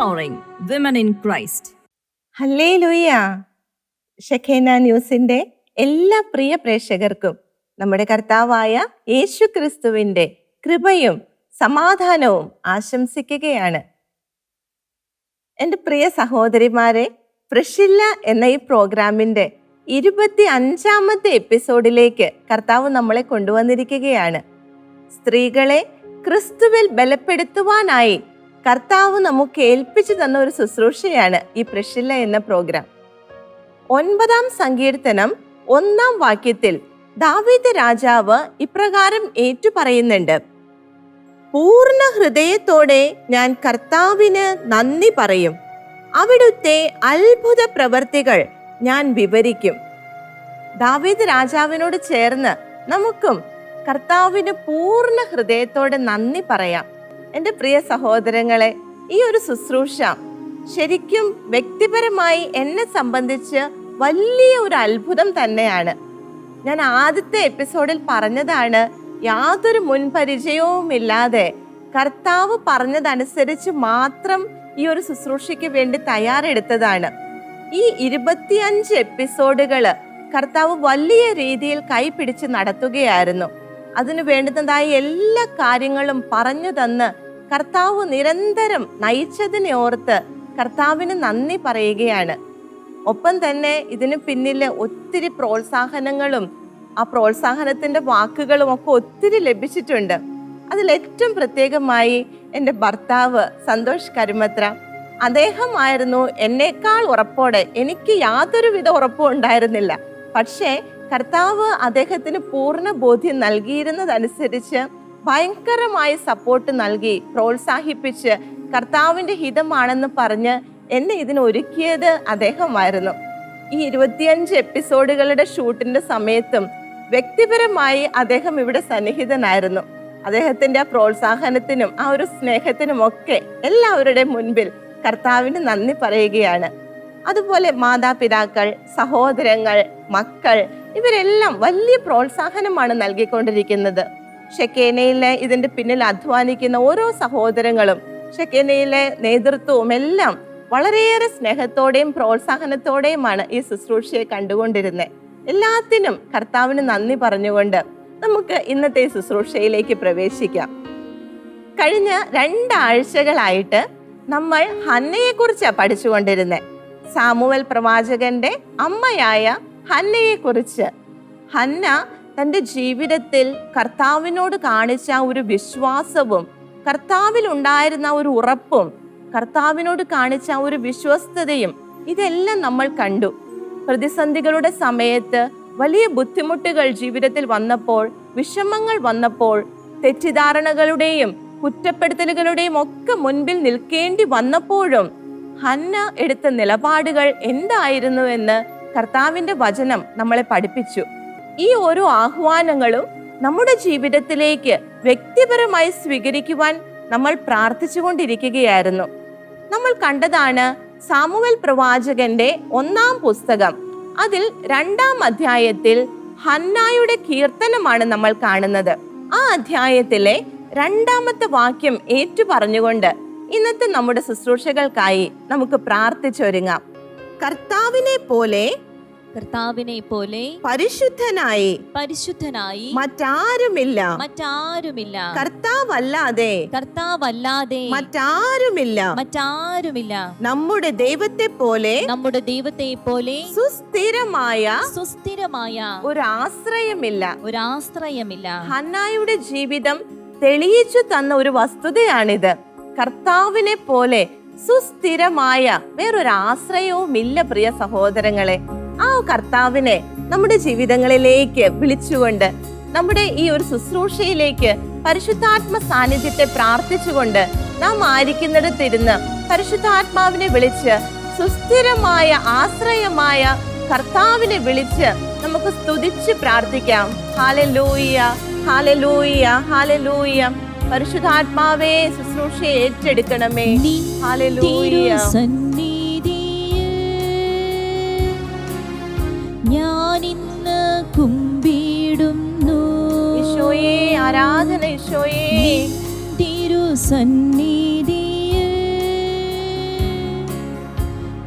empowering women in Christ ഹല്ലേ ലൂയ ഷെഖേന ന്യൂസിന്റെ എല്ലാ പ്രിയ പ്രേക്ഷകർക്കും നമ്മുടെ കർത്താവായ യേശു ക്രിസ്തുവിന്റെ കൃപയും സമാധാനവും ആശംസിക്കുകയാണ്. എന്റെ പ്രിയ സഹോദരിമാരെ പ്രഷില്ല എന്ന ഈ പ്രോഗ്രാമിന്റെ ഇരുപത്തി അഞ്ചാമത്തെ എപ്പിസോഡിലേക്ക് കർത്താവ് നമ്മളെ കൊണ്ടുവന്നിരിക്കുകയാണ്. സ്ത്രീകളെ ക്രിസ്തുവിൽ ബലപ്പെടുത്തുവാനായി കർത്താവ് നമുക്ക് ഏൽപ്പിച്ചു തന്ന ഒരു ശുശ്രൂഷയാണ് ഈ പ്രഷില്ല എന്ന പ്രോഗ്രാം ഒൻപതാം സങ്കീർത്തനം ഒന്നാം വാക്യത്തിൽ ദാവീദ് രാജാവ് ഇപ്രകാരം ഏറ്റുപറയുന്നുണ്ട്. പൂർണ ഹൃദയത്തോടെ ഞാൻ കർത്താവിന് നന്ദി പറയും. അവിടുത്തെ അത്ഭുത പ്രവർത്തികൾ ഞാൻ വിവരിക്കും. ദാവീദ് രാജാവിനോട് ചേർന്ന് നമുക്കും കർത്താവിന് പൂർണ ഹൃദയത്തോടെ നന്ദി പറയാം. എന്റെ പ്രിയ സഹോദരങ്ങളെ ഈ ഒരു ശുശ്രൂഷ ശരിക്കും വ്യക്തിപരമായി എന്നെ സംബന്ധിച്ച് വലിയ ഒരു അത്ഭുതം തന്നെയാണ്. ഞാൻ ആദ്യത്തെ എപ്പിസോഡിൽ പറഞ്ഞതാണ് യാതൊരു മുൻപരിചയവുമില്ലാതെ കർത്താവ് പറഞ്ഞതനുസരിച്ച് മാത്രം ഈ ഒരു ശുശ്രൂഷയ്ക്ക് വേണ്ടി തയ്യാറെടുത്തതാണ്. ഈ ഇരുപത്തിയഞ്ച് എപ്പിസോഡുകൾ കർത്താവ് വലിയ രീതിയിൽ കൈപിടിച്ച് നടത്തുകയായിരുന്നു. അതിനു വേണ്ടുന്നതായ എല്ലാ കാര്യങ്ങളും പറഞ്ഞു തന്ന് കർത്താവ് നിരന്തരം നയിച്ചതിനെ ഓർത്ത് കർത്താവിന് നന്ദി പറയുകയാണ്. ഒപ്പം തന്നെ ഇതിന് പിന്നിൽ ഒത്തിരി പ്രോത്സാഹനങ്ങളും ആ പ്രോത്സാഹനത്തിന്റെ വാക്കുകളും ഒക്കെ ഒത്തിരി ലഭിച്ചിട്ടുണ്ട്. അതിൽ ഏറ്റവും പ്രത്യേകമായി എന്റെ ഭർത്താവ് സന്തോഷ് കരുമത്ര അദ്ദേഹമായിരുന്നു എന്നേക്കാൾ ഉറപ്പോടെ എനിക്ക് യാതൊരുവിധ ഉറപ്പും ഉണ്ടായിരുന്നില്ല. പക്ഷേ കർത്താവ് അദ്ദേഹത്തിന് പൂർണ ബോധ്യം നൽകിയിരുന്നതനുസരിച്ച് ഭയങ്കരമായ സപ്പോർട്ട് നൽകി പ്രോത്സാഹിപ്പിച്ച് കർത്താവിന്റെ ഹിതമാണെന്ന് പറഞ്ഞ് എന്നെ ഇതിന് ഒരുക്കിയത് അദ്ദേഹമായിരുന്നു. ഈ ഇരുപത്തിയഞ്ച് എപ്പിസോഡുകളുടെ ഷൂട്ടിന്റെ സമയത്തും വ്യക്തിപരമായി അദ്ദേഹം ഇവിടെ സന്നിഹിതനായിരുന്നു. അദ്ദേഹത്തിന്റെ പ്രോത്സാഹനത്തിനും ആ ഒരു സ്നേഹത്തിനും ഒക്കെ എല്ലാവരുടെ മുൻപിൽ കർത്താവിന് നന്ദി പറയുകയാണ്. അതുപോലെ മാതാപിതാക്കൾ സഹോദരങ്ങൾ മക്കൾ ഇവരെല്ലാം വലിയ പ്രോത്സാഹനമാണ് നൽകിക്കൊണ്ടിരിക്കുന്നത്. ഷെക്കേനയിലെ ഇതിന്റെ പിന്നിൽ അധ്വാനിക്കുന്ന ഓരോ സഹോദരങ്ങളും ഷെക്കേനയിലെ നേതൃത്വവും എല്ലാം വളരെയേറെ സ്നേഹത്തോടെയും പ്രോത്സാഹനത്തോടെയുമാണ് ഈ ശുശ്രൂഷയെ കണ്ടുകൊണ്ടിരുന്നത് എല്ലാത്തിനും കർത്താവിന് നന്ദി പറഞ്ഞുകൊണ്ട് നമുക്ക് ഇന്നത്തെ ശുശ്രൂഷയിലേക്ക് പ്രവേശിക്കാം. കഴിഞ്ഞ രണ്ടാഴ്ചകളായിട്ട് നമ്മൾ ഹന്നയെ കുറിച്ചാണ് പഠിച്ചുകൊണ്ടിരുന്നത് സാമുവൽ പ്രവാചകന്റെ അമ്മയായ ഹന്നയെ കുറിച്ച് ഹന്ന തന്റെ ജീവിതത്തിൽ കർത്താവിനോട് കാണിച്ച ഒരു വിശ്വാസവും കർത്താവിൽ ഉണ്ടായിരുന്ന ഒരു ഉറപ്പും കർത്താവിനോട് കാണിച്ച ഒരു വിശ്വസ്തതയും ഇതെല്ലാം നമ്മൾ കണ്ടു. പ്രതിസന്ധികളുടെ സമയത്ത് വലിയ ബുദ്ധിമുട്ടുകൾ ജീവിതത്തിൽ വന്നപ്പോൾ വിഷമങ്ങൾ വന്നപ്പോൾ തെറ്റിദ്ധാരണകളുടെയും കുറ്റപ്പെടുത്തലുകളുടെയും ഒക്കെ മുൻപിൽ നിൽക്കേണ്ടി വന്നപ്പോഴും ഹന്ന എടുത്ത നിലപാടുകൾ എന്തായിരുന്നുവെന്ന് കർത്താവിന്റെ വചനം നമ്മളെ പഠിപ്പിച്ചു. ഈ ഓരോ ആഹ്വാനങ്ങളും നമ്മുടെ ജീവിതത്തിലേക്ക് വ്യക്തിപരമായി സ്വീകരിക്കുവാൻ നമ്മൾ പ്രാർത്ഥിച്ചുകൊണ്ടിരിക്കുകയായിരുന്നു. നമ്മൾ കണ്ടതാണ് സാമുവൽ പ്രവാചകന്റെ ഒന്നാം പുസ്തകം അതിൽ രണ്ടാം അധ്യായത്തിൽ ഹന്നായുടെ കീർത്തനമാണ് നമ്മൾ കാണുന്നത്. ആ അധ്യായത്തിലെ രണ്ടാമത്തെ വാക്യം ഏറ്റു പറഞ്ഞുകൊണ്ട് ഇന്നത്തെ നമ്മുടെ ശുശ്രൂഷകൾക്കായി നമുക്ക് പ്രാർത്ഥിച്ചൊരുങ്ങാം. കർത്താവിനെ പോലെ കർത്താവിനെ പോലെ പരിശുദ്ധനായി പരിശുദ്ധനായി മറ്റാരുമില്ല. മറ്റാരുമില്ല. കർത്താവല്ലാതെ കർത്താവല്ലാതെ മറ്റാരുമില്ല. മറ്റാരുമില്ല. നമ്മുടെ ദൈവത്തെ പോലെ നമ്മുടെ ദൈവത്തെ പോലെ സുസ്ഥിരമായ സുസ്ഥിരമായ ഒരു ആശ്രയമില്ല ഒരു ആശ്രയമില്ല ഹന്നായുടെ ജീവിതം തെളിയിച്ചു തന്ന ഒരു വസ്തുതയാണിത്. കർത്താവിനെ പോലെ സുസ്ഥിരമായ വേറൊരു ആശ്രയവും ഇല്ല പ്രിയ സഹോദരങ്ങളെ. ആ കർത്താവിനെ നമ്മുടെ ജീവിതങ്ങളിലേക്ക് വിളിച്ചുകൊണ്ട് നമ്മുടെ ഈ ഒരു ശുശ്രൂഷയിലേക്ക് പരിശുദ്ധാത്മ സാന്നിധ്യത്തെ പ്രാർത്ഥിച്ചുകൊണ്ട് നാം ആയിരിക്കുന്നിടത്തിരുന്ന് പരിശുദ്ധാത്മാവിനെ വിളിച്ച് സുസ്ഥിരമായ ആശ്രയമായ കർത്താവിനെ വിളിച്ച് നമുക്ക് സ്തുതിച്ച് പ്രാർത്ഥിക്കാം. ഹാലലൂയ ഹാലലൂയ ഹാലലൂയ പരിശുദ്ധാത്മാവേ ശുശ്രൂഷയെ ഏറ്റെടുക്കണമേ. ഞാൻ ഇന്ന് കുമ്പിടുന്നു. ഈശോയെ ആരാധന ഈശോയെ. തിരുസന്നിധിയെ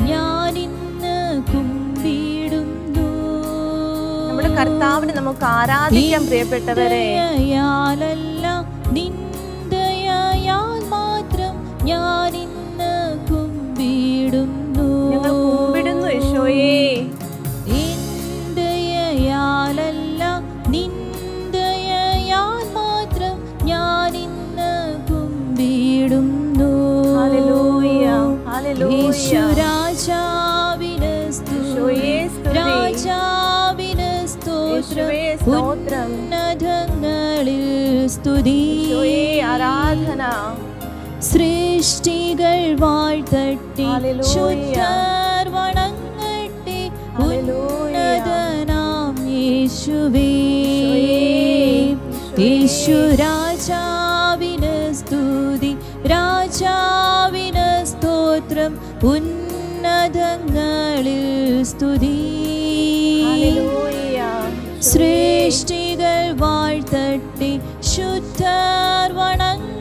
ഞാൻ ഇന്ന് കുമ്പിടുന്നു. നമ്മുടെ കർത്താവിനെ നമുക്ക് ആരാധിക്കാം പ്രിയപ്പെട്ടവരെ. മാത്രം വാഴ്ത്തട്ടെ. ശുദ്ധർ വണങ്ങട്ടെ. ഉന്നതനാം യേശുവേ. യേശു രാജാവിന് സ്തുതി രാജാവിന് സ്തോത്രം ഉന്നതങ്ങളിൽ സ്തുതി സൃഷ്ടികൾ വാഴ്ത്തട്ടെ ശുദ്ധർ വണങ്ങട്ടെ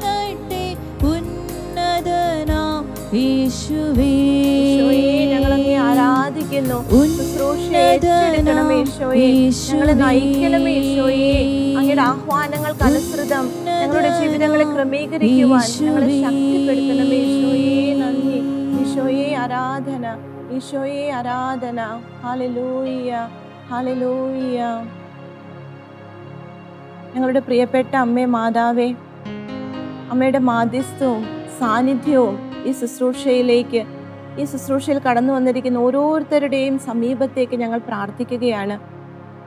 ഞങ്ങളങ്ങേ ആരാധിക്കുന്നു. ഞങ്ങളെ നയിക്കണമേ ഈശോയെ അങ്ങയുടെ ആഹ്വാനങ്ങൾക്ക് അനുസൃതം ഞങ്ങളുടെ ജീവിതങ്ങളെ ക്രമീകരിക്കുവാൻ ഞങ്ങളെ ശക്തിപ്പെടുത്തണമേ ഈശോയെ നന്ദി. ഈശോയെ ആരാധന. ഈശോയെ ആരാധന. ഹാലലൂയ ഹാലലൂയ ഞങ്ങളുടെ പ്രിയപ്പെട്ട അമ്മേ മാതാവേ. അമ്മയുടെ മാധ്യസ്ഥവും സാന്നിധ്യവും ഈ ശുശ്രൂഷയിലേക്ക് ഈ ശുശ്രൂഷയിൽ കടന്നു വന്നിരിക്കുന്ന ഓരോരുത്തരുടെയും സമീപത്തേക്ക് ഞങ്ങൾ പ്രാർത്ഥിക്കുകയാണ്.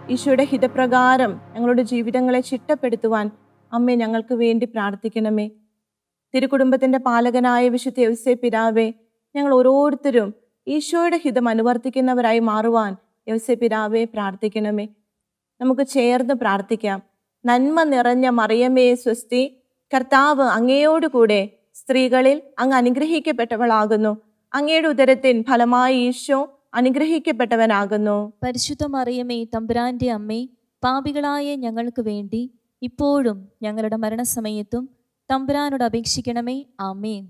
ഈശോയുടെ ഹിതപ്രകാരം ഞങ്ങളുടെ ജീവിതങ്ങളെ ചിട്ടപ്പെടുത്തുവാൻ അമ്മ ഞങ്ങൾക്ക് വേണ്ടി പ്രാർത്ഥിക്കണമേ. തിരുക്കുടുംബത്തിന്റെ പാലകനായ വിശുദ്ധ യവസേ പിതാവേ ഞങ്ങൾ ഓരോരുത്തരും ഈശോയുടെ ഹിതം അനുവർത്തിക്കുന്നവരായി മാറുവാൻ യവസേ പിതാവെ പ്രാർത്ഥിക്കണമേ. നമുക്ക് ചേർന്ന് പ്രാർത്ഥിക്കാം. നന്മ നിറഞ്ഞ മറിയമേ സ്വസ്തി കർത്താവ് അങ്ങയോടുകൂടെ സ്ത്രീകളിൽ അങ്ങ് അനുഗ്രഹിക്കപ്പെട്ടവളാകുന്നു. അങ്ങയുടെ ഉദരത്തിൻ ഫലമായി ഈശോ അനുഗ്രഹിക്കപ്പെട്ടവനാകുന്നു. പരിശുദ്ധ മറിയമേ തമ്പുരാന്റെ അമ്മേ പാപികളായ ഞങ്ങൾക്ക് വേണ്ടി ഇപ്പോഴും ഞങ്ങളുടെ മരണസമയത്തും തമ്പുരാനോട് അപേക്ഷിക്കണമേ. ആമേൻ.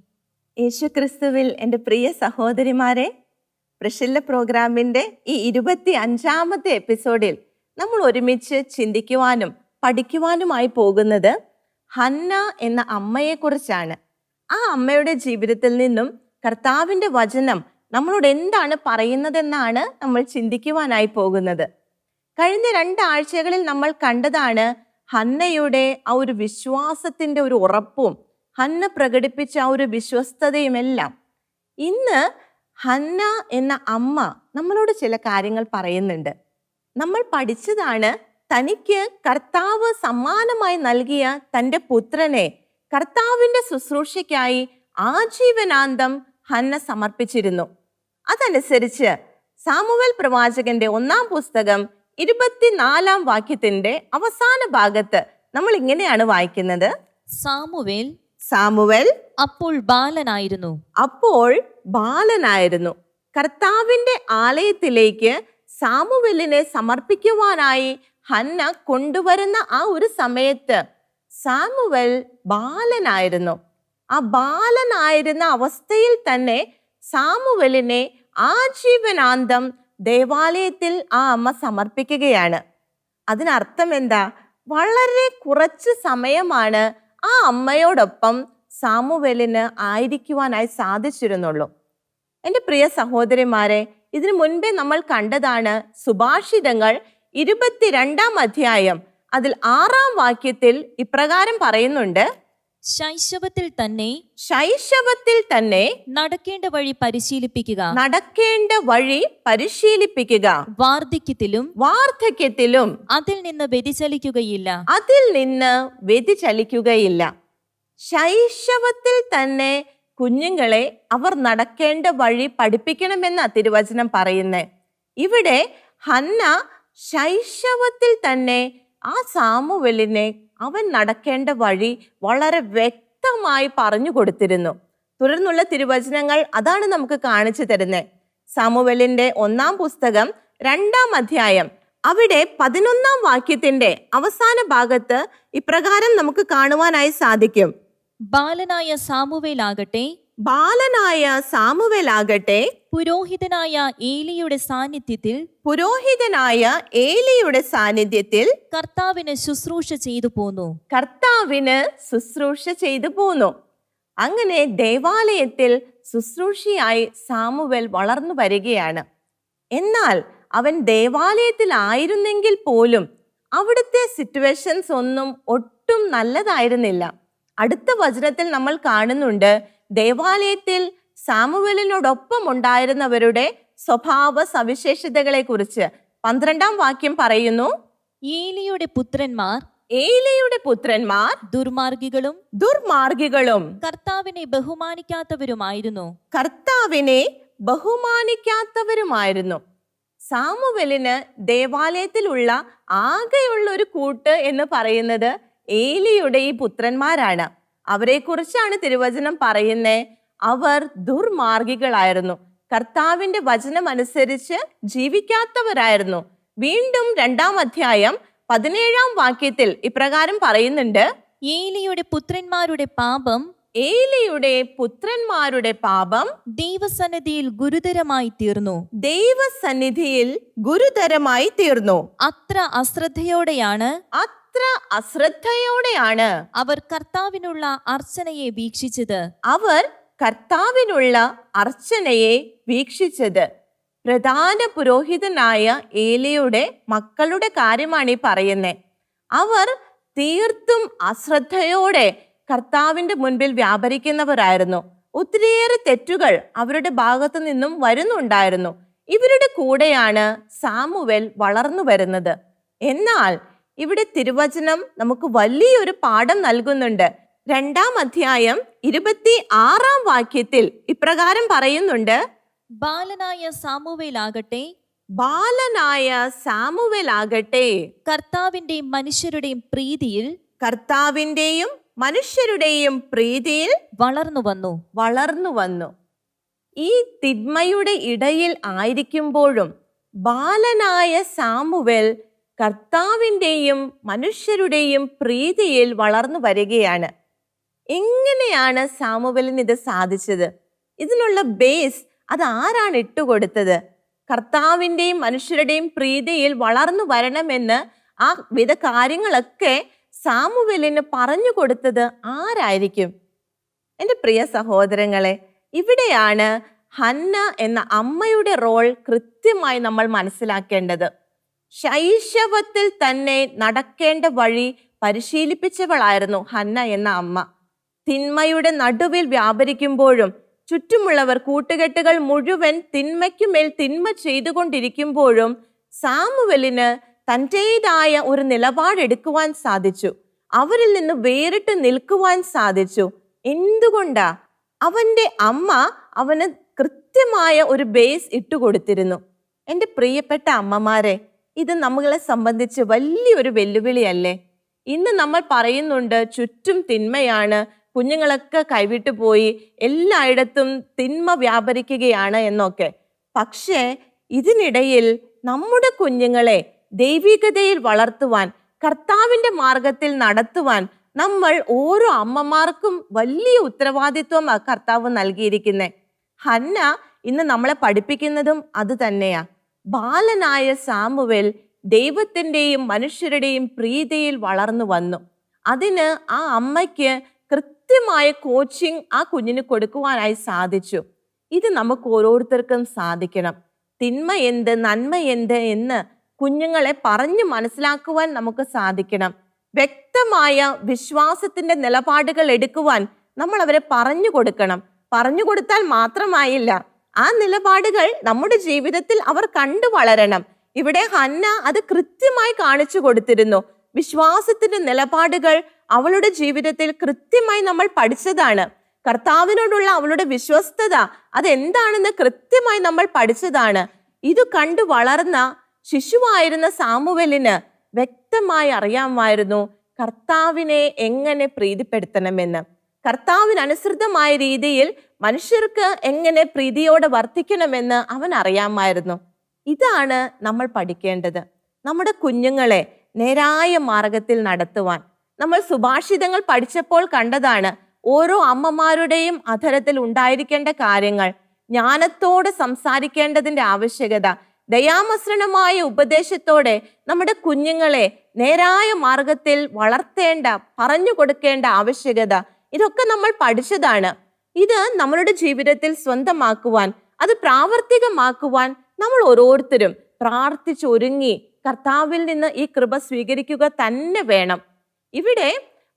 യേശുക്രിസ്തുവിൽ എന്റെ പ്രിയ സഹോദരിമാരെ പ്രശില്ല പ്രോഗ്രാമിന്റെ ഈ ഇരുപത്തി അഞ്ചാമത്തെ എപ്പിസോഡിൽ നമ്മൾ ഒരുമിച്ച് ചിന്തിക്കുവാനും പഠിക്കുവാനുമായി പോകുന്നത് ഹന്ന എന്ന അമ്മയെക്കുറിച്ചാണ്. ആ അമ്മയുടെ ജീവിതത്തിൽ നിന്നും കർത്താവിന്റെ വചനം നമ്മളോട് എന്താണ് പറയുന്നതെന്നാണ് നമ്മൾ ചിന്തിക്കുവാനായി പോകുന്നത്. കഴിഞ്ഞ രണ്ടാഴ്ചകളിൽ നമ്മൾ കണ്ടതാണ് ഹന്നയുടെ ആ ഒരു വിശ്വാസത്തിന്റെ ഒരു ഉറപ്പും ഹന്ന പ്രകടിപ്പിച്ച ആ ഒരു വിശ്വസ്തതയുമെല്ലാം. ഇന്ന് ഹന്ന എന്ന അമ്മ നമ്മളോട് ചില കാര്യങ്ങൾ പറയുന്നുണ്ട്. നമ്മൾ പഠിച്ചതാണ് തനിക്ക് കർത്താവ് സമ്മാനമായി നൽകിയ തന്റെ പുത്രനെ കർത്താവിന്റെ ശുശ്രൂഷയ്ക്കായി ആജീവനാന്തം ഹന്ന സമർപ്പിച്ചിരുന്നു. അതനുസരിച്ച് സാമുവൽ പ്രവാചകന്റെ ഒന്നാം പുസ്തകം ഇരുപത്തിനാലാം വാക്യത്തിന്റെ അവസാന ഭാഗത്ത് നമ്മൾ ഇങ്ങനെയാണ് വായിക്കുന്നത്. സാമുവേൽ സാമുവൽ അപ്പോൾ ബാലനായിരുന്നു. അപ്പോൾ ബാലനായിരുന്നു. കർത്താവിന്റെ ആലയത്തിലേക്ക് സാമുവലിനെ സമർപ്പിക്കുവാനായി ഹന്ന കൊണ്ടുവരുന്ന ആ ഒരു സമയത്ത് സാമുവൽ ബാലനായിരുന്നു. ആ ബാലനായിരുന്ന അവസ്ഥയിൽ തന്നെ സാമുവലിനെ ആജീവനാന്തം ദേവാലയത്തിൽ ആ അമ്മ സമർപ്പിക്കുകയാണ്. അതിനർത്ഥം എന്താ? വളരെ കുറച്ച് സമയമാണ് ആ അമ്മയോടൊപ്പം സാമുവലിന് ആയിരിക്കുവാനായി സാധിച്ചിരുന്നുള്ളൂ. എന്റെ പ്രിയ സഹോദരിമാരെ ഇതിനു മുൻപേ നമ്മൾ കണ്ടതാണ് സുഭാഷിതങ്ങൾ ഇരുപത്തിരണ്ടാം അധ്യായം. അതിൽ ആറാം വാക്യത്തിൽ ഇപ്രകാരം പറയുന്നുണ്ട്. ശൈശവത്തിൽ തന്നെ ശൈശവത്തിൽ തന്നെ നടക്കേണ്ട വഴി പരിശീലിപ്പിക്കുക. നടക്കേണ്ട വഴി പരിശീലിപ്പിക്കുക. വാർദ്ധക്യത്തിലും വാർദ്ധക്യത്തിലും അതിൽ നിന്ന് വ്യതിചലിക്കുകയില്ല. അതിൽ നിന്ന് വ്യതിചലിക്കുകയില്ല. ശൈശവത്തിൽ തന്നെ കുഞ്ഞുങ്ങളെ അവർ നടക്കേണ്ട വഴി പഠിപ്പിക്കണമെന്ന തിരുവചനം പറയുന്നത് ഇവിടെ ഹന്ന ശൈശവത്തിൽ തന്നെ ആ സാമുവലിനെ അവൻ നടക്കേണ്ട വഴി വളരെ വ്യക്തമായി പറഞ്ഞു കൊടുത്തിരുന്നു. തുടർന്നുള്ള തിരുവചനങ്ങൾ അതാണ് നമുക്ക് കാണിച്ചു തരുന്നത് സാമുവലിന്റെ ഒന്നാം പുസ്തകം രണ്ടാം അധ്യായം. അവിടെ പതിനൊന്നാം വാക്യത്തിന്റെ അവസാന ഭാഗത്ത് ഇപ്രകാരം നമുക്ക് കാണുവാനായി സാധിക്കും. ബാലനായ സാമുവേലാകട്ടെ ബാലനായ സാമുവേലാകട്ടെ പുരോഹിതനായ ഏലിയുടെ സാന്നിധ്യത്തിൽ പുരോഹിതനായ ഏലിയുടെ സാന്നിധ്യത്തിൽ കർത്താവിന് ശുശ്രൂഷ ചെയ്തു പോന്നു. കർത്താവിന് ശുശ്രൂഷ ചെയ്തു പോന്നു. അങ്ങനെ ദേവാലയത്തിൽ ശുശ്രൂഷയായി സാമുവൽ വളർന്നു വരികയാണ്. എന്നാൽ അവൻ ദേവാലയത്തിലായിരുന്നെങ്കിൽ പോലും അവിടുത്തെ സിറ്റുവേഷൻസ് ഒന്നും ഒട്ടും നല്ലതായിരുന്നില്ല. അടുത്ത വചനത്തിൽ നമ്മൾ കാണുന്നുണ്ട് ദേവാലയത്തിൽ സാമുവലിനോടൊപ്പം ഉണ്ടായിരുന്നവരുടെ സ്വഭാവ സവിശേഷതകളെ കുറിച്ച് പന്ത്രണ്ടാം വാക്യം പറയുന്നു. ഏലിയുടെ പുത്രന്മാർ ഏലിയുടെ പുത്രന്മാർ ദുർമാർഗികളും ദുർമാർഗികളും കർത്താവിനെ ബഹുമാനിക്കാത്തവരുമായിരുന്നു. കർത്താവിനെ ബഹുമാനിക്കാത്തവരുമായിരുന്നു. സാമുവലിന് ദേവാലയത്തിലുള്ള ആകെയുള്ള ഒരു കൂട്ട് എന്ന് പറയുന്നത് ഏലിയുടെ ഈ പുത്രന്മാരാണ്. അവരെ കുറിച്ചാണ് തിരുവചനം പറയുന്നത് അവർ ദുർമാർഗികളായിരുന്നു. കർത്താവിന്റെ വചനം അനുസരിച്ച് ജീവിക്കാത്തവരായിരുന്നു. വീണ്ടും രണ്ടാം അധ്യായം പതിനേഴാം വാക്യത്തിൽ ഇപ്രകാരം പറയുന്നുണ്ട്. ഏലിയുടെ പുത്രന്മാരുടെ പാപം ഏലിയുടെ പുത്രന്മാരുടെ പാപം ദൈവസന്നിധിയിൽ ഗുരുതരമായി തീർന്നു. ദൈവസന്നിധിയിൽ ഗുരുതരമായി തീർന്നു. അത്ര അശ്രദ്ധയോടെയാണ് അത്ര അശ്രദ്ധയോടെയാണ് അവർ കർത്താവിനുള്ള അർച്ചനയെ വീക്ഷിച്ചത്. അവർ കർത്താവിനുള്ള അർച്ചനയെ വീക്ഷിച്ചത്. പ്രധാന പുരോഹിതനായ ഏലിയുടെ മക്കളുടെ കാര്യമാണ് ഈ പറയുന്നത് അവർ തീർത്തും അശ്രദ്ധയോടെ കർത്താവിന്റെ മുൻപിൽ വ്യാപരിക്കുന്നവരായിരുന്നു. ഒത്തിരിയേറെ തെറ്റുകൾ അവരുടെ ഭാഗത്തു നിന്നും വരുന്നുണ്ടായിരുന്നു. ഇവരുടെ കൂടെയാണ് സാമുവൽ വളർന്നു വരുന്നത്. എന്നാൽ ഇവിടെ തിരുവചനം നമുക്ക് വലിയൊരു പാഠം നൽകുന്നുണ്ട്. രണ്ടാം അധ്യായം ഇരുപത്തി ആറാം വാക്യത്തിൽ ഇപ്രകാരം പറയുന്നുണ്ട്. ബാലനായ സാമുവേലാകട്ടെ. ബാലനായ സാമുവേലാകട്ടെ. കർത്താവിന്റെയും മനുഷ്യരുടെയും പ്രീതിയിൽ കർത്താവിന്റെയും മനുഷ്യരുടെയും പ്രീതിയിൽ വളർന്നു വന്നു. വളർന്നു വന്നു. ഈ തിന്മയുടെ ഇടയിൽ ആയിരിക്കുമ്പോഴും ബാലനായ സാമുവൽ കർത്താവിന്റെയും മനുഷ്യരുടെയും പ്രീതിയിൽ വളർന്നു വരികയാണ്. എങ്ങനെയാണ് സാമുവലിന് ഇത് സാധിച്ചത്? ഇതിനുള്ള ബേസ് അത് ആരാണ് ഇട്ടുകൊടുത്തത്? കർത്താവിന്റെയും മനുഷ്യരുടെയും പ്രീതിയിൽ വളർന്നു വരണമെന്ന് ആ വിധ കാര്യങ്ങളൊക്കെ സാമുവലിന് പറഞ്ഞു കൊടുത്തത് ആരായിരിക്കും? എന്റെ പ്രിയ സഹോദരങ്ങളെ ഇവിടെയാണ് ഹന്ന എന്ന അമ്മയുടെ റോൾ കൃത്യമായി നമ്മൾ മനസ്സിലാക്കേണ്ടത്. ശൈശവത്തിൽ തന്നെ നടക്കേണ്ട വഴി പരിശീലിപ്പിച്ചവളായിരുന്നു ഹന്ന എന്ന അമ്മ. തിന്മയുടെ നടുവിൽ വ്യാപരിക്കുമ്പോഴും ചുറ്റുമുള്ളവർ കൂട്ടുകെട്ടുകൾ മുഴുവൻ തിന്മയ്ക്കുമേൽ തിന്മ ചെയ്തുകൊണ്ടിരിക്കുമ്പോഴും സാമുവലിന് തന്റെതായ ഒരു നിലപാടെടുക്കുവാൻ സാധിച്ചു. അവരിൽ നിന്ന് വേറിട്ട് നിൽക്കുവാൻ സാധിച്ചു. എന്തുകൊണ്ടാ? അവന്റെ അമ്മ അവന് കൃത്യമായ ഒരു ബേസ് ഇട്ടുകൊടുത്തിരുന്നു എന്റെ പ്രിയപ്പെട്ട അമ്മമാരെ ഇത് നമ്മളെ സംബന്ധിച്ച് വലിയൊരു വെല്ലുവിളിയല്ലേ? ഇന്ന് നമ്മൾ പറയുന്നുണ്ട് ചുറ്റും തിന്മയാണ്. കുഞ്ഞുങ്ങളൊക്കെ കൈവിട്ടു പോയി എല്ലായിടത്തും തിന്മ വ്യാപരിക്കുകയാണ് എന്നൊക്കെ. പക്ഷേ ഇതിനിടയിൽ നമ്മുടെ കുഞ്ഞുങ്ങളെ ദൈവികതയിൽ വളർത്തുവാൻ കർത്താവിന്റെ മാർഗത്തിൽ നടത്തുവാൻ നമ്മൾ ഓരോ അമ്മമാർക്കും വലിയ ഉത്തരവാദിത്വം കർത്താവ് നൽകിയിരിക്കുന്നത് ഹന്ന ഇന്ന് നമ്മളെ പഠിപ്പിക്കുന്നതും അത് തന്നെയാ. ബാലനായ സാമുവേൽ ദൈവത്തിന്റെയും മനുഷ്യരുടെയും പ്രീതിയിൽ വളർന്നു വന്നു. അതിന് ആ അമ്മയ്ക്ക് കൃത്യമായ കോച്ചിങ് ആ കുഞ്ഞിന് കൊടുക്കുവാനായി സാധിച്ചു. ഇത് നമുക്ക് ഓരോരുത്തർക്കും സാധിക്കണം. തിന്മ എന്ത് നന്മ എന്ത് എന്ന് കുഞ്ഞുങ്ങളെ പറഞ്ഞു മനസ്സിലാക്കുവാൻ നമുക്ക് സാധിക്കണം. വ്യക്തമായ വിശ്വാസത്തിന്റെ നിലപാടുകൾ എടുക്കുവാൻ നമ്മൾ അവരെ പറഞ്ഞു കൊടുക്കണം. പറഞ്ഞു കൊടുത്താൽ മാത്രമായില്ല ആ നിലപാടുകൾ നമ്മുടെ ജീവിതത്തിൽ അവർ കണ്ടു വളരണം. ഇവിടെ ഹന്ന അത് കൃത്യമായി കാണിച്ചു കൊടുത്തിരുന്നു. വിശ്വാസത്തിന്റെ നിലപാടുകൾ അവളുടെ ജീവിതത്തിൽ കൃത്യമായി നമ്മൾ പഠിച്ചതാണ്. കർത്താവിനോടുള്ള അവളുടെ വിശ്വസ്തത അതെന്താണെന്ന് കൃത്യമായി നമ്മൾ പഠിച്ചതാണ്. ഇത് കണ്ടു വളർന്ന ശിശുവായിരുന്ന സാമുവലിന് വ്യക്തമായി അറിയാമായിരുന്നു കർത്താവിനെ എങ്ങനെ പ്രീതിപ്പെടുത്തണമെന്ന്. കർത്താവിന് അനുസൃതമായ രീതിയിൽ മനുഷ്യർക്ക് എങ്ങനെ പ്രീതിയോടെ വർത്തിക്കണമെന്ന് അവൻ അറിയാമായിരുന്നു. ഇതാണ് നമ്മൾ പഠിക്കേണ്ടത്. നമ്മുടെ കുഞ്ഞുങ്ങളെ നേരായ മാർഗത്തിൽ നടത്തുവാൻ. നമ്മൾ സുഭാഷിതങ്ങൾ പഠിച്ചപ്പോൾ കണ്ടതാണ് ഓരോ അമ്മമാരുടെയും അധരത്തിൽ ഉണ്ടായിരിക്കേണ്ട കാര്യങ്ങൾ ജ്ഞാനത്തോടെ സംസാരിക്കേണ്ടതിന്റെ ആവശ്യകത ദയാമസൃണമായ ഉപദേശത്തോടെ നമ്മുടെ കുഞ്ഞുങ്ങളെ നേരായ മാർഗത്തിൽ വളർത്തേണ്ട പറഞ്ഞു കൊടുക്കേണ്ട ആവശ്യകത ഇതൊക്കെ നമ്മൾ പഠിച്ചതാണ്. ഇത് നമ്മളുടെ ജീവിതത്തിൽ സ്വന്തമാക്കുവാൻ അത് പ്രാവർത്തികമാക്കുവാൻ നമ്മൾ ഓരോരുത്തരും പ്രാർത്ഥിച്ചൊരുങ്ങി കർത്താവിൽ നിന്ന് ഈ കൃപ സ്വീകരിക്കുക തന്നെ വേണം. ഇവിടെ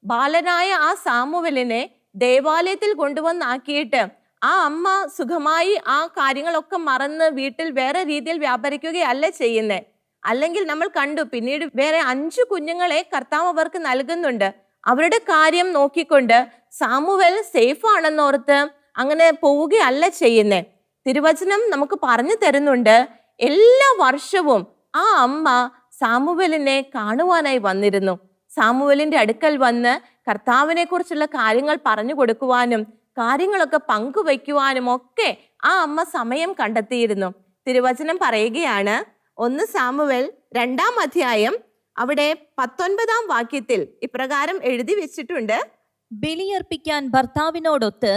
ബാലനായ ആ സാമുവലിനെ ദേവാലയത്തിൽ കൊണ്ടുവന്നാക്കിയിട്ട് ആ അമ്മ സുഖമായി ആ കാര്യങ്ങളൊക്കെ മറന്ന് വീട്ടിൽ വേറെ രീതിയിൽ വ്യാപരിക്കുകയല്ല ചെയ്യുന്നേ. അല്ലെങ്കിൽ നമ്മൾ കണ്ടു പിന്നീട് വേറെ അഞ്ചു കുഞ്ഞുങ്ങളെ കർത്താവ് അവർക്ക് നൽകുന്നുണ്ട്. അവരുടെ കാര്യം നോക്കിക്കൊണ്ട് സാമുവൽ സേഫ് ആണെന്നോർത്ത് അങ്ങനെ പോവുകയല്ല ചെയ്യുന്നേ. തിരുവചനം നമുക്ക് പറഞ്ഞു തരുന്നുണ്ട്. എല്ലാ വർഷവും ആ അമ്മ സാമുവലിനെ കാണുവാനായി വന്നിരുന്നു. സാമുവലിന്റെ അടുക്കൽ വന്ന് കർത്താവിനെ കുറിച്ചുള്ള കാര്യങ്ങൾ പറഞ്ഞു കൊടുക്കുവാനും കാര്യങ്ങളൊക്കെ പങ്കുവയ്ക്കുവാനും ഒക്കെ ആ അമ്മ സമയം കണ്ടെത്തിയിരുന്നു. തിരുവചനം പറയുകയാണ് ഒന്ന് സാമുവൽ രണ്ടാം അധ്യായം അവിടെ പത്തൊൻപതാം വാക്യത്തിൽ ഇപ്രകാരം എഴുതി വെച്ചിട്ടുണ്ട്. ബലിയർപ്പിക്കാൻ ഭർത്താവിനോടൊത്ത്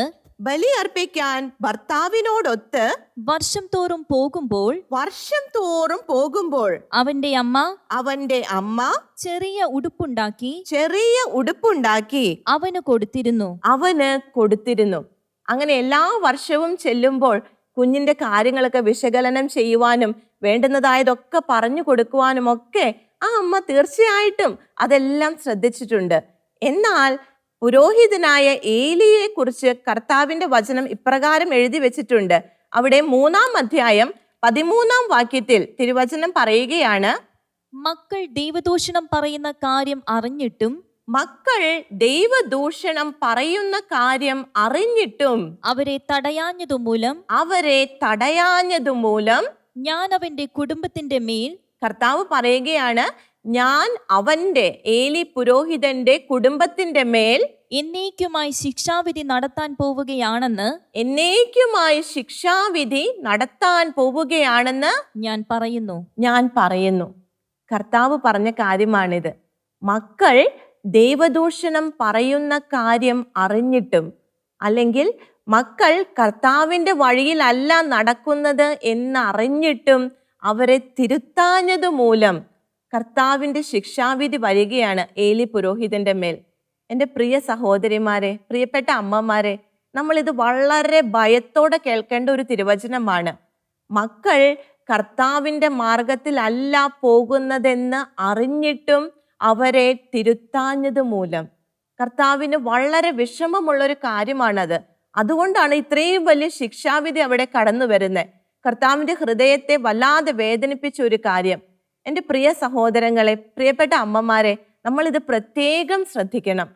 ബലി അർപ്പിക്കാൻ ഭർത്താവിനോടൊത്ത് വർഷം തോറും പോകുമ്പോൾ വർഷം തോറും പോകുമ്പോൾ അവന്റെ അമ്മ അവന്റെ അമ്മ ചെറിയ ഉടുപ്പുണ്ടാക്കി ചെറിയ ഉടുപ്പുണ്ടാക്കി അവന് കൊടുത്തിരുന്നു. അവന് കൊടുത്തിരുന്നു. അങ്ങനെ എല്ലാ വർഷവും ചെല്ലുമ്പോൾ കുഞ്ഞിന്റെ കാര്യങ്ങളൊക്കെ വിശകലനം ചെയ്യുവാനും വേണ്ടുന്നതായതൊക്കെ പറഞ്ഞു കൊടുക്കുവാനും ഒക്കെ ആ അമ്മ തീർച്ചയായിട്ടും അതെല്ലാം ശ്രദ്ധിച്ചിട്ടുണ്ട്. എന്നാൽ പുരോഹിതനായ ഏലിയെ കുറിച്ച് കർത്താവിന്റെ വചനം ഇപ്രകാരം എഴുതി വെച്ചിട്ടുണ്ട്. അവിടെ മൂന്നാം അധ്യായം പതിമൂന്നാം വാക്യത്തിൽ തിരുവചനം പറയുകയാണ് മക്കൾ ദൈവദൂഷണം പറയുന്ന കാര്യം അറിഞ്ഞിട്ടും മക്കൾ ദൈവദൂഷണം പറയുന്ന കാര്യം അറിഞ്ഞിട്ടും അവരെ തടയാഞ്ഞതുമൂലം അവരെ തടയാഞ്ഞതുമൂലം ഞാൻ അവന്റെ കുടുംബത്തിന്റെ മേൽ കർത്താവ് പറയുകയാണ് ഞാൻ അവന്റെ ഏലി പുരോഹിതന്റെ കുടുംബത്തിന്റെ മേൽ എന്നേക്കുമായി ശിക്ഷാവിധി നടത്താൻ പോവുകയാണെന്ന് എന്നേക്കുമായി ശിക്ഷാവിധി നടത്താൻ പോവുകയാണെന്ന് ഞാൻ പറയുന്നു. ഞാൻ പറയുന്നു. കർത്താവ് പറഞ്ഞ കാര്യമാണിത്. മക്കൾ ദൈവദൂഷണം പറയുന്ന കാര്യം അറിഞ്ഞിട്ടും അല്ലെങ്കിൽ മക്കൾ കർത്താവിന്റെ വഴിയിലല്ല നടക്കുന്നത് എന്നറിഞ്ഞിട്ടും അവരെ തിരുത്താഞ്ഞത് മൂലം കർത്താവിന്റെ ശിക്ഷാവിധി വരികയാണ് ഏലി പുരോഹിതന്റെ മേൽ. എന്റെ പ്രിയ സഹോദരിമാരെ പ്രിയപ്പെട്ട അമ്മമാരെ നമ്മളിത് വളരെ ഭയത്തോടെ കേൾക്കേണ്ട ഒരു തിരുവചനമാണ്. മക്കൾ കർത്താവിന്റെ മാർഗത്തിലല്ല പോകുന്നതെന്ന് അറിഞ്ഞിട്ടും അവരെ തിരുത്താഞ്ഞത് മൂലം. കർത്താവിന് വളരെ വിഷമമുള്ളൊരു കാര്യമാണത്. അതുകൊണ്ടാണ് ഇത്രയും വലിയ ശിക്ഷാവിധി അവിടെ കടന്നു വരുന്നത് കർത്താവിന്റെ ഹൃദയത്തെ വല്ലാതെ വേദനിപ്പിച്ച ഒരു കാര്യം. എന്റെ പ്രിയ സഹോദരങ്ങളെ പ്രിയപ്പെട്ട അമ്മമാരെ നമ്മളിത് പ്രത്യേകം ശ്രദ്ധിക്കണം.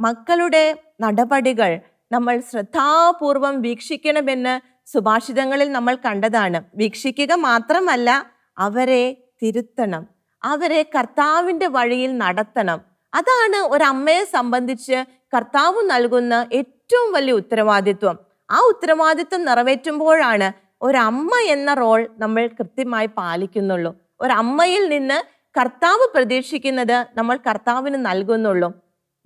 മക്കളുടെ നടപടികൾ നമ്മൾ ശ്രദ്ധാപൂർവം വീക്ഷിക്കണമെന്ന് സുഭാഷിതങ്ങളിൽ നമ്മൾ കണ്ടതാണ്. വീക്ഷിക്കുക മാത്രമല്ല അവരെ തിരുത്തണം. അവരെ കർത്താവിന്റെ വഴിയിൽ നടത്തണം. അതാണ് ഒരമ്മയെ സംബന്ധിച്ച് കർത്താവ് നൽകുന്ന ഏറ്റവും വലിയ ഉത്തരവാദിത്വം. ആ ഉത്തരവാദിത്വം നിറവേറ്റുമ്പോഴാണ് ഒരമ്മ എന്ന റോൾ നമ്മൾ കൃത്യമായി പാലിക്കുന്നുള്ളൂ. ഒരമ്മയിൽ നിന്ന് കർത്താവ് പ്രതീക്ഷിക്കുന്നത് നമ്മൾ കർത്താവിന് നൽകുന്നുള്ളൂ.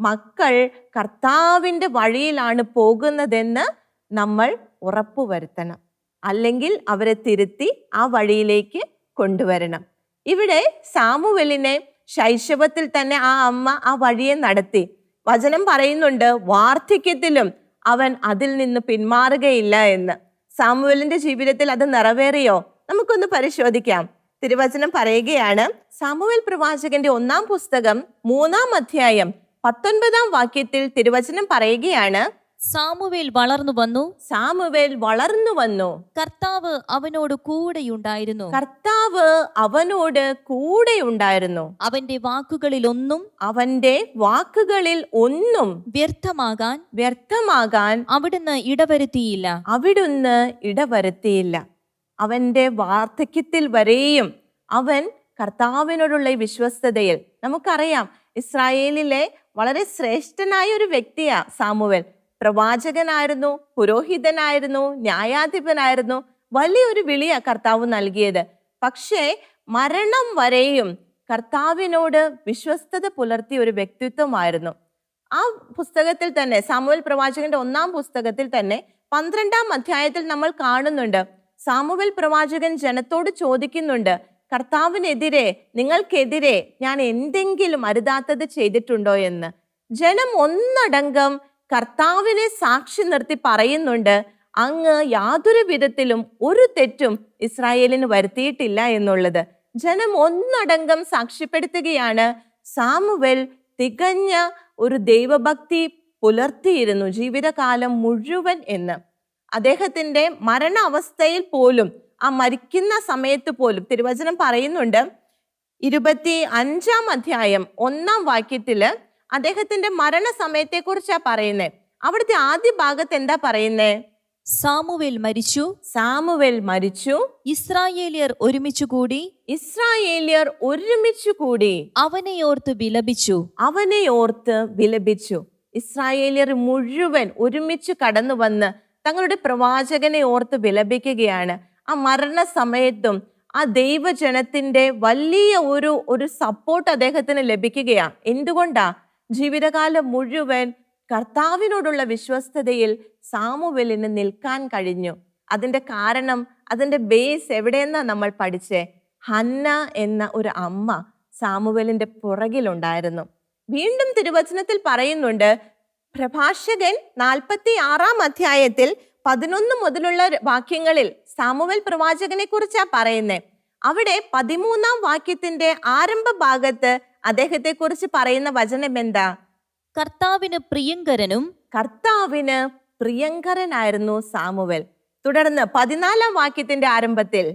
മക്കൾ കർത്താവിന്റെ വഴിയിലാണ് പോകുന്നതെന്ന് നമ്മൾ ഉറപ്പുവരുത്തണം. അല്ലെങ്കിൽ അവരെ തിരുത്തി ആ വഴിയിലേക്ക് കൊണ്ടുവരണം. ഇവിടെ സാമുവലിനെ ശൈശവത്തിൽ തന്നെ ആ അമ്മ ആ വഴിയെ നടത്തി. വചനം പറയുന്നുണ്ട് വാർദ്ധക്യത്തിലും അവൻ അതിൽ നിന്ന് പിന്മാറുകയില്ല എന്ന്. സാമുവലിന്റെ ജീവിതത്തിൽ അത് നിറവേറിയോ? നമുക്കൊന്ന് പരിശോധിക്കാം. തിരുവചനം പറയുകയാണ് സാമുവേൽ പ്രവാചകന്റെ ഒന്നാം പുസ്തകം മൂന്നാം അധ്യായം പത്തൊൻപതാം വാക്യത്തിൽ തിരുവചനം പറയുകയാണ് സാമുവേൽ വളർന്നു വന്നു. സാമുവേൽ വളർന്നു വന്നു. കർത്താവ് അവനോട് കൂടെയുണ്ടായിരുന്നു. കർത്താവ് അവനോട് കൂടെയുണ്ടായിരുന്നു. അവന്റെ വാക്കുകളിൽ ഒന്നും അവന്റെ വാക്കുകളിൽ ഒന്നും വ്യർത്ഥമാകാൻ വ്യർത്ഥമാകാൻ അവിടുന്ന് ഇടവരുത്തിയില്ല. അവിടുന്ന് ഇടവരുത്തിയില്ല. അവന്റെ വാർദ്ധക്യത്തിൽ വരെയും അവൻ കർത്താവിനോടുള്ള ഈ വിശ്വസ്തതയിൽ. നമുക്കറിയാം ഇസ്രായേലിലെ വളരെ ശ്രേഷ്ഠനായ ഒരു വ്യക്തിയാ സാമുവൽ. പ്രവാചകനായിരുന്നു പുരോഹിതനായിരുന്നു ന്യായാധിപനായിരുന്നു. വലിയൊരു വിളിയാ കർത്താവ് നൽകിയത്. പക്ഷേ മരണം വരെയും കർത്താവിനോട് വിശ്വസ്തത പുലർത്തിയ ഒരു വ്യക്തിത്വമായിരുന്നു. ആ പുസ്തകത്തിൽ തന്നെ സാമുവൽ പ്രവാചകന്റെ ഒന്നാം പുസ്തകത്തിൽ തന്നെ പന്ത്രണ്ടാം അധ്യായത്തിൽ നമ്മൾ കാണുന്നുണ്ട്. സാമുവൽ പ്രവാചകൻ ജനത്തോട് ചോദിക്കുന്നുണ്ട് കർത്താവിനെതിരെ നിങ്ങൾക്കെതിരെ ഞാൻ എന്തെങ്കിലും അരുതാത്തത് ചെയ്തിട്ടുണ്ടോ എന്ന്? ജനം ഒന്നടങ്കം കർത്താവിനെ സാക്ഷി നിർത്തി പറയുന്നുണ്ട് അങ്ങ് യാതൊരു വിധത്തിലും ഒരു തെറ്റും ഇസ്രായേലിന് വരുത്തിയിട്ടില്ല എന്നുള്ളത്. ജനം ഒന്നടങ്കം സാക്ഷ്യപ്പെടുത്തുകയാണ് സാമുവൽ തികഞ്ഞ ഒരു ദൈവഭക്തി പുലർത്തിയിരുന്നു ജീവിതകാലം മുഴുവൻ എന്ന്. അദ്ദേഹത്തിന്റെ മരണ അവസ്ഥയിൽ പോലും ആ മരിക്കുന്ന സമയത്ത് പോലും തിരുവചനം പറയുന്നുണ്ട് ഇരുപത്തി അഞ്ചാം അധ്യായം ഒന്നാം വാക്യത്തിൽ അദ്ദേഹത്തിന്റെ മരണ സമയത്തെ കുറിച്ചാ പറയുന്നേ. അവിടുത്തെ ആദ്യ ഭാഗത്ത് എന്താ പറയുന്നേ? സാമുവേൽ മരിച്ചു. സാമുവേൽ മരിച്ചു. ഇസ്രായേലിയർ ഒരുമിച്ചു കൂടി. ഇസ്രായേലിയർ ഒരുമിച്ചു കൂടി. അവനെ ഓർത്ത് വിലപിച്ചു. അവനെ ഓർത്ത് വിലപിച്ചു. ഇസ്രായേലിയർ മുഴുവൻ ഒരുമിച്ച് കടന്നു വന്ന് തങ്ങളുടെ പ്രവാചകനെ ഓർത്ത് വിലപിക്കുകയാണ്. ആ മരണ സമയത്തും ആ ദൈവജനത്തിന്റെ വലിയ ഒരു ഒരു സപ്പോർട്ട് അദ്ദേഹത്തിന് ലഭിക്കുകയാണ്. എന്തുകൊണ്ടാ? ജീവിതകാലം മുഴുവൻ കർത്താവിനോടുള്ള വിശ്വസ്തതയിൽ സാമുവലിന് നിൽക്കാൻ കഴിഞ്ഞു. അതിന്റെ കാരണം അതിന്റെ ബേസ് എവിടെയെന്നാ നമ്മൾ പഠിച്ചേ? ഹന്ന എന്ന ഒരു അമ്മ സാമുവലിന്റെ പുറകിലുണ്ടായിരുന്നു. വീണ്ടും തിരുവചനത്തിൽ പറയുന്നുണ്ട് പ്രഭാഷകൻ നാൽപ്പത്തി ആറാം അധ്യായത്തിൽ പതിനൊന്ന് മുതലുള്ള വാക്യങ്ങളിൽ സാമുവൽ പ്രവാചകനെ കുറിച്ചാ പറയുന്നത് അവിടെ പതിമൂന്നാം വാക്യത്തിന്റെ ആരംഭ ഭാഗത്ത് അദ്ദേഹത്തെ കുറിച്ച് പറയുന്ന വചനം എന്താ കർത്താവിന് പ്രിയങ്കരനും കർത്താവിന് പ്രിയങ്കരനായിരുന്നു സാമുവൽ. തുടർന്ന് പതിനാലാം വാക്യത്തിന്റെ ആരംഭത്തിൽ.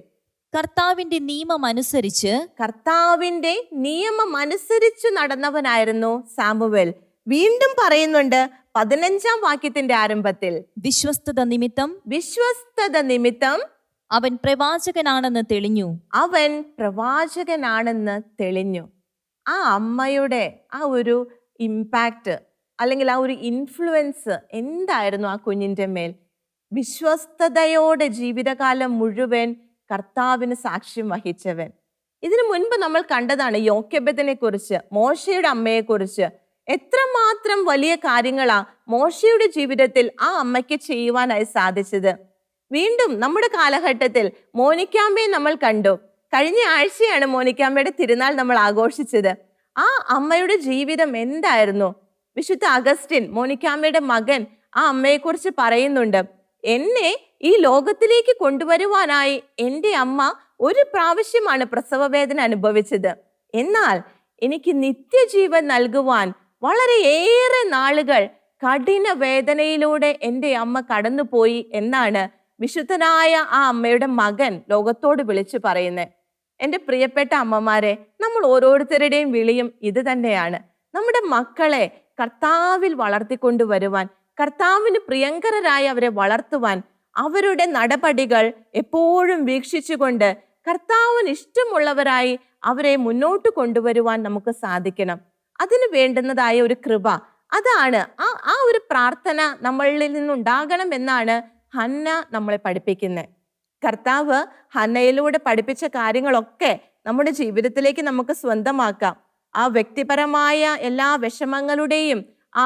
കർത്താവിന്റെ നിയമം അനുസരിച്ച് കർത്താവിന്റെ നിയമം അനുസരിച്ച് നടന്നവനായിരുന്നു സാമുവൽ. വീണ്ടും പറയുന്നുണ്ട് പതിനഞ്ചാം വാക്യത്തിന്റെ ആരംഭത്തിൽ. വിശ്വസ്തത നിമിത്തം വിശ്വസ്തത നിമിത്തം അവൻ പ്രവാചകനാണെന്ന് തെളിഞ്ഞു. അവൻ പ്രവാചകനാണെന്ന് തെളിഞ്ഞു. ആ അമ്മയുടെ ആ ഒരു ഇമ്പാക്റ്റ് അല്ലെങ്കിൽ ആ ഒരു ഇൻഫ്ലുവൻസ് എന്തായിരുന്നു ആ കുഞ്ഞിന്റെ മേൽ? വിശ്വസ്തതയോടെ ജീവിതകാലം മുഴുവൻ കർത്താവിന് സാക്ഷ്യം വഹിച്ചവൻ. ഇതിനു മുൻപ് നമ്മൾ കണ്ടതാണ് യോക്യബത്തിനെ കുറിച്ച് മോശയുടെ അമ്മയെക്കുറിച്ച് എത്രമാത്രം വലിയ കാര്യങ്ങളാ മോശയുടെ ജീവിതത്തിൽ ആ അമ്മയ്ക്ക് ചെയ്യുവാനായി സാധിച്ചത്? വീണ്ടും നമ്മുടെ കാലഘട്ടത്തിൽ മോനിക്കാമ്പയെ നമ്മൾ കണ്ടു. കഴിഞ്ഞ ആഴ്ചയാണ് മോനിക്കാമ്പയുടെ തിരുനാൾ നമ്മൾ ആഘോഷിച്ചത്. ആ അമ്മയുടെ ജീവിതം എന്തായിരുന്നു? വിശുദ്ധ അഗസ്റ്റിൻ മോനിക്കാമ്മയുടെ മകൻ ആ അമ്മയെക്കുറിച്ച് പറയുന്നുണ്ട്. എന്നെ ഈ ലോകത്തിലേക്ക് കൊണ്ടുവരുവാനായി എന്റെ അമ്മ ഒരു പ്രാവശ്യമാണ് പ്രസവവേദന അനുഭവിച്ചത്. എന്നാൽ എനിക്ക് നിത്യജീവൻ നൽകുവാൻ വളരെയേറെ നാളുകൾ കഠിന വേദനയിലൂടെ എന്റെ അമ്മ കടന്നുപോയി എന്നാണ് വിശുദ്ധനായ ആ അമ്മയുടെ മകൻ ലോകത്തോട് വിളിച്ചു പറയുന്നത്. എന്റെ പ്രിയപ്പെട്ട അമ്മമാരെ നമ്മൾ ഓരോരുത്തരുടെയും വിളിയും ഇത് തന്നെയാണ്. നമ്മുടെ മക്കളെ കർത്താവിൽ വളർത്തിക്കൊണ്ടുവരുവാൻ കർത്താവിന് പ്രിയങ്കരരായി അവരെ വളർത്തുവാൻ അവരുടെ നടപടികൾ എപ്പോഴും വീക്ഷിച്ചുകൊണ്ട് കർത്താവിന് ഇഷ്ടമുള്ളവരായി അവരെ മുന്നോട്ട് കൊണ്ടുവരുവാൻ നമുക്ക് സാധിക്കണം. അതിന് വേണ്ടുന്നതായ ഒരു കൃപ. അതാണ് ആ ആ ഒരു പ്രാർത്ഥന നമ്മളിൽ നിന്നുണ്ടാകണം എന്നാണ് ഹന്ന നമ്മളെ പഠിപ്പിക്കുന്നത് കർത്താവ് ഹന്നയിലൂടെ പഠിപ്പിച്ച കാര്യങ്ങളൊക്കെ നമ്മുടെ ജീവിതത്തിലേക്ക് നമുക്ക് സ്വന്തമാക്കാം. ആ വ്യക്തിപരമായ എല്ലാ വിഷമങ്ങളുടെയും ആ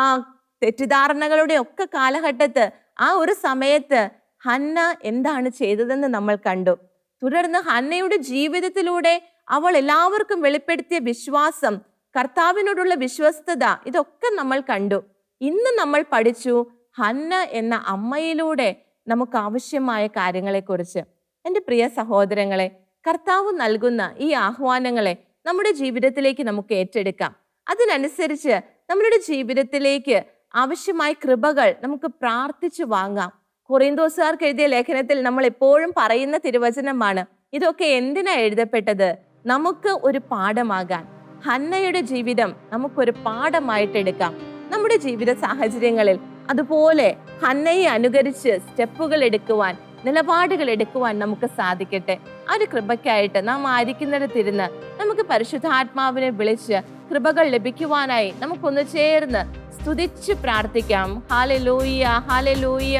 തെറ്റിദ്ധാരണകളുടെ ഒക്കെ കാലഘട്ടത്ത് ആ ഒരു സമയത്ത് ഹന്ന എന്താണ് ചെയ്തതെന്ന് നമ്മൾ കണ്ടു. തുടർന്ന് ഹന്നയുടെ ജീവിതത്തിലൂടെ അവൾ എല്ലാവർക്കും വെളിപ്പെടുത്തിയ വിശ്വാസം കർത്താവിനോടുള്ള വിശ്വസ്തത ഇതൊക്കെ നമ്മൾ കണ്ടു. ഇന്ന് നമ്മൾ പഠിച്ചു ഹന്ന എന്ന അമ്മയിലൂടെ നമുക്ക് ആവശ്യമായ കാര്യങ്ങളെക്കുറിച്ച്. എന്റെ പ്രിയ സഹോദരങ്ങളെ കർത്താവ് നൽകുന്ന ഈ ആഹ്വാനങ്ങളെ നമ്മുടെ ജീവിതത്തിലേക്ക് നമുക്ക് ഏറ്റെടുക്കാം. അതിനനുസരിച്ച് നമ്മളുടെ ജീവിതത്തിലേക്ക് ആവശ്യമായ കൃപകൾ നമുക്ക് പ്രാർത്ഥിച്ചു വാങ്ങാം. കുറേന്തോസുകാർക്ക് എഴുതിയ ലേഖനത്തിൽ നമ്മൾ എപ്പോഴും പറയുന്ന തിരുവചനമാണ് ഇതൊക്കെ എന്തിനാ എഴുതപ്പെട്ടത്? നമുക്ക് ഒരു പാഠമാകാൻ. ഹന്നയുടെ ജീവിതം നമുക്കൊരു പാഠമായിട്ട് എടുക്കാം. നമ്മുടെ ജീവിത സാഹചര്യങ്ങളിൽ അതുപോലെ ഹന്നയെ അനുകരിച്ച് സ്റ്റെപ്പുകൾ എടുക്കുവാൻ നിലപാടുകൾ എടുക്കുവാൻ നമുക്ക് സാധിക്കട്ടെ. ആ ഒരു കൃപയ്ക്കായിട്ട് നാം ആയിരിക്കുന്നിടത്തിരുന്ന് നമുക്ക് പരിശുദ്ധാത്മാവിനെ വിളിച്ച് കൃപകൾ ലഭിക്കുവാനായി നമുക്കൊന്ന് ചേർന്ന് സ്തുതിച്ച് പ്രാർത്ഥിക്കാം. ഹാലെ ലൂയ്യ ഹാലെ ലൂയ്യ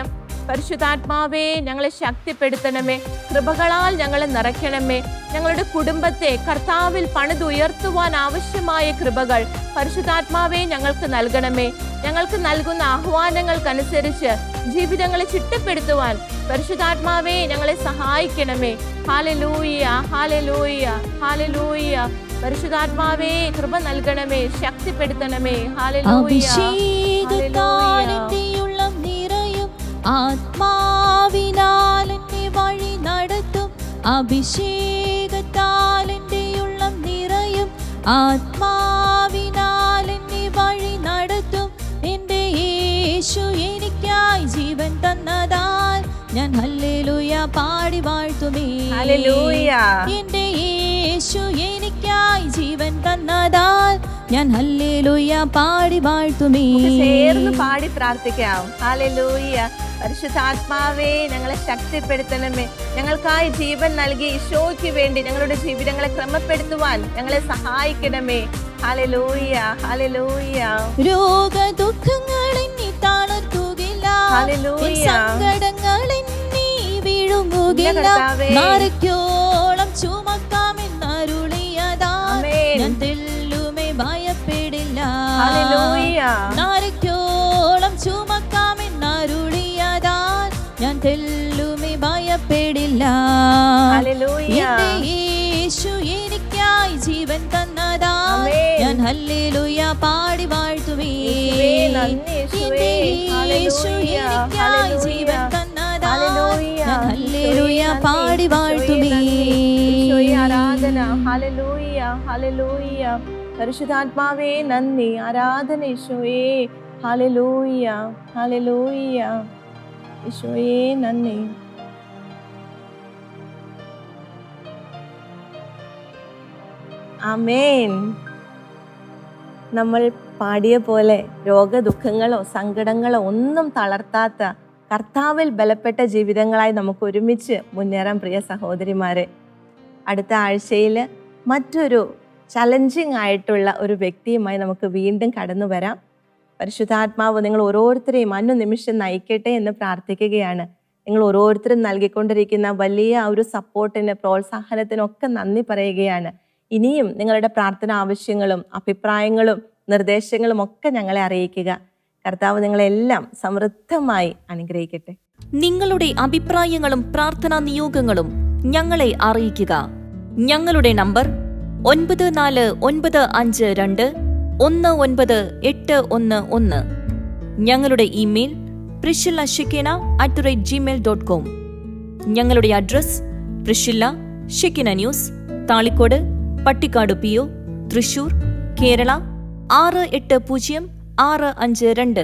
പരിശുദ്ധാത്മാവേ ഞങ്ങളെ ശക്തിപ്പെടുത്തണമേ. കൃപകളാൽ ഞങ്ങളെ നിറയ്ക്കണമേ. ഞങ്ങളുടെ കുടുംബത്തെ കർത്താവിൽ പണിതുയർത്തുവാൻ ആവശ്യമായ കൃപകൾ പരിശുദ്ധാത്മാവേ ഞങ്ങൾക്ക് നൽകണമേ. ഞങ്ങൾക്ക് നൽകുന്ന ആഹ്വാനങ്ങൾക്കനുസരിച്ച് ജീവിതങ്ങളെ ചിട്ടപ്പെടുത്തുവാൻ പരിശുദ്ധാത്മാവേ ഞങ്ങളെ സഹായിക്കണമേ. ഹാലലൂയ ഹാലലൂയ ഹാലലൂയ പരിശുദ്ധാത്മാവേ കൃപ നൽകണമേ ശക്തിപ്പെടുത്തണമേ. ഹാലലൂയ ആത്മാവിനാൽ എന്നെ വഴി നടത്തും. അഭിഷേകത്താൽ എന്റെ ഉള്ളം നിറയും. ആത്മാവിനാൽ എന്നെ വഴി നടത്തും. എന്റെ യേശു എനിക്കായി ജീവൻ തന്നതാൽ ഞാൻ ഹല്ലേലൂയ പാടി വാഴ്ത്തുമേ. എന്റെ യേശു എനിക്കായി ജീവൻ തന്നതാൽ ഞാൻ ഹല്ലേലൂയ പാടി വാഴ്ത്തുമേ. ചേർന്ന് പാടി പ്രാർത്ഥിക്കാം. ഹാലലൂയ പരിശുദ്ധാത്മാവേ ഞങ്ങളെ ശക്തിപ്പെടുത്തണമേ. ഞങ്ങൾക്കായി ജീവൻ നൽകി ഈശോയ്ക്ക് വേണ്ടി ഞങ്ങളുടെ ജീവിതങ്ങളെ ക്രമപ്പെടുത്തുവാൻ ഞങ്ങളെ സഹായിക്കണമേ. ഹാലലൂയ ഹാലലൂയ രോഗ ദുഃഖങ്ങൾ എന്നെ തളർത്തുകില്ല. ഹല്ലേലൂയ. സങ്കടങ്ങളെ നീ എന്നെ വിഴുങ്ങുകില്ല ചൂ കർത്താവേ. ഭയപ്പെടില്ല ഹല്ലേലൂയ. നാരയ്ക്കോളം ചുമക്കാമെന്നരുളിയതാ ഞാൻ തെല്ലുമേ ഭയപ്പെടില്ല. യേശു എനിക്കായി ജീവൻ തന്നതാ. ഞാൻ ഹല്ലേലൂയ പാടി വാഴ്ത്തുവേ. യേശു. എനിക്കായി ജീവൻ തന്നതാ. ഞാൻ ഹല്ലേലൂയ പാടി. വാഴ്ത്തുവേ. ആരാധന. ഹല്ലേലൂയ ഹല്ലേലൂയ പരിശുദ്ധാത്മാവേ നന്ദി. ആരാധന ഈശോയെ ഹല്ലേലൂയ ഹല്ലേലൂയ. ഈശോയെ നന്ദി. ആമേൻ. നമ്മൾ പാടിയ പോലെ രോഗദുഃഖങ്ങളോ സങ്കടങ്ങളോ ഒന്നും തളർത്താത്ത കർത്താവിൽ ബലപ്പെട്ട ജീവിതങ്ങളായി നമുക്ക് ഒരുമിച്ച് മുന്നേറാം പ്രിയ സഹോദരിമാരെ. അടുത്ത ആഴ്ചയിൽ മറ്റൊരു ചലഞ്ചിങ് ആയിട്ടുള്ള ഒരു വ്യക്തിയുമായി നമുക്ക് വീണ്ടും കടന്നു വരാം. പരിശുദ്ധാത്മാവ് നിങ്ങൾ ഓരോരുത്തരെയും അന്നു നിമിഷം നയിക്കട്ടെ എന്ന് പ്രാർത്ഥിക്കുകയാണ്. നിങ്ങൾ ഓരോരുത്തരും നൽകിക്കൊണ്ടിരിക്കുന്ന വലിയ ഒരു സപ്പോർട്ടിന് പ്രോത്സാഹനത്തിനൊക്കെ നന്ദി പറയുകയാണ്. ഇനിയും നിങ്ങളുടെ പ്രാർത്ഥന ആവശ്യങ്ങളും അഭിപ്രായങ്ങളും നിർദ്ദേശങ്ങളും ഒക്കെ ഞങ്ങളെ അറിയിക്കുക. കർത്താവ് നിങ്ങളെല്ലാം സമൃദ്ധമായി അനുഗ്രഹിക്കട്ടെ. നിങ്ങളുടെ അഭിപ്രായങ്ങളും പ്രാർത്ഥനാ നിയോഗങ്ങളും ഞങ്ങളെ അറിയിക്കുക. ഞങ്ങളുടെ നമ്പർ ഒൻപത് നാല് ഒൻപത് അഞ്ച് രണ്ട് ഒന്ന് ഒൻപത് എട്ട് ഒന്ന് ഒന്ന്. ഞങ്ങളുടെ email Priscilla Shikkina at the rate Gmail dot com ഞങ്ങളുടെ address Priscilla Shikkina news Thalikkode Pattikkad P O Thrissur Kerala ആറ് എട്ട് പൂജ്യം ആറ് അഞ്ച് രണ്ട്.